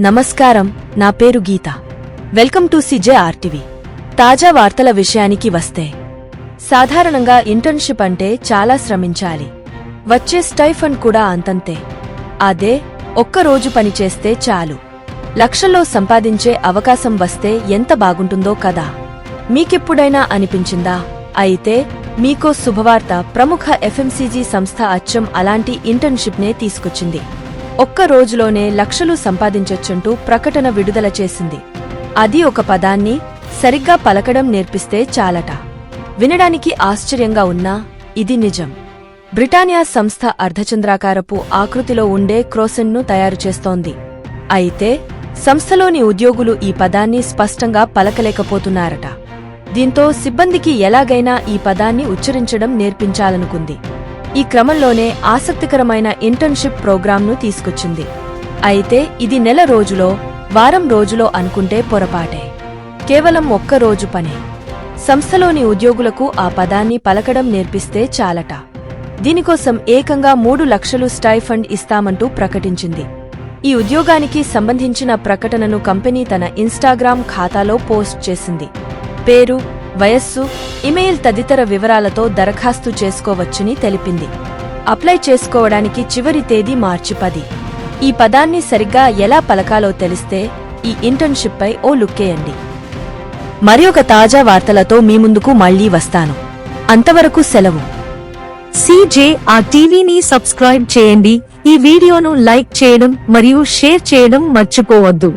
నమస్కారం నా పేరు Geetha. Welcome to C J R T V. తాజా వార్తల విషయానికి వస్తే సాధారణంగా ఇంటర్న్షిప్ అంటే చాలా శ్రమించాలి. వచ్చే స్టైఫండ్ కూడా అంతంతే. అదే ఒక్కరోజు పనిచేస్తే చాలు. లక్షల్లో సంపాదించే అవకాశం వస్తే ఎంత బాగుంటుందో కదా. మీకెప్పుడైనా అనిపించిందా? అయితే మీకో శుభవార్త ప్రముఖ ఎఫ్ఎంసీజీ సంస్థ అచ్చం అలాంటి ఇంటర్న్షిప్నే తీసుకొచ్చింది. ఒక్క రోజులోనే లక్షలు సంపాదించొచ్చంటూ ప్రకటన విడుదల చేసింది. అది ఒక పదాన్ని సరిగ్గా పలకడం నేర్పిస్తే చాలట. వినడానికి ఆశ్చర్యంగా ఉన్నా ఇది నిజం. బ్రిటానియా సంస్థ అర్ధచంద్రాకారపు ఆకృతిలో ఉండే క్రోసెన్ను తయారు చేస్తోంది. అయితే సంస్థలోని ఉద్యోగులు ఈ పదాన్ని స్పష్టంగా పలకలేకపోతున్నారట. దీంతో సిబ్బందికి ఎలాగైనా ఈ పదాన్ని ఉచ్చరించడం నేర్పించాలనుకుంది. ఈ క్రమంలోనే ఆసక్తికరమైన ఇంటర్న్షిప్ ప్రోగ్రాంను తీసుకొచ్చింది. అయితే ఇది నెల రోజులో వారం రోజులో అనుకుంటే పొరపాటే. కేవలం ఒక్క రోజు పనే. సంస్థలోని ఉద్యోగులకు ఆ పదాన్ని పలకడం నేర్పిస్తే చాలట. దీనికోసం ఏకంగా మూడు లక్షలు స్టైఫండ్ ఇస్తామంటూ ప్రకటించింది. ఈ ఉద్యోగానికి సంబంధించిన ప్రకటనను కంపెనీ తన ఇన్స్టాగ్రామ్ ఖాతాలో పోస్ట్ చేసింది. పేరు వయస్సు ఇమెయిల్ తదితర వివరాలతో దరఖాస్తు చేసుకోవచ్చని తెలిపింది. అప్లై చేసుకోవడానికి చివరి తేదీ మార్చి పది. ఈ పదాన్ని సరిగ్గా ఎలా పలకాలో తెలిస్తే ఈ ఇంటర్న్షిప్పై ఓ లుక్కేయండి మరి ఒక తాజా వార్తలతో మీ ముందుకు మళ్ళీ వస్తాను. అంతవరకు సెలవు. సీజే ఆ టీవీని సబ్స్క్రైబ్ చేయండి. ఈ వీడియోను లైక్ చేయడం మరియు షేర్ చేయడం మర్చిపోవద్దు.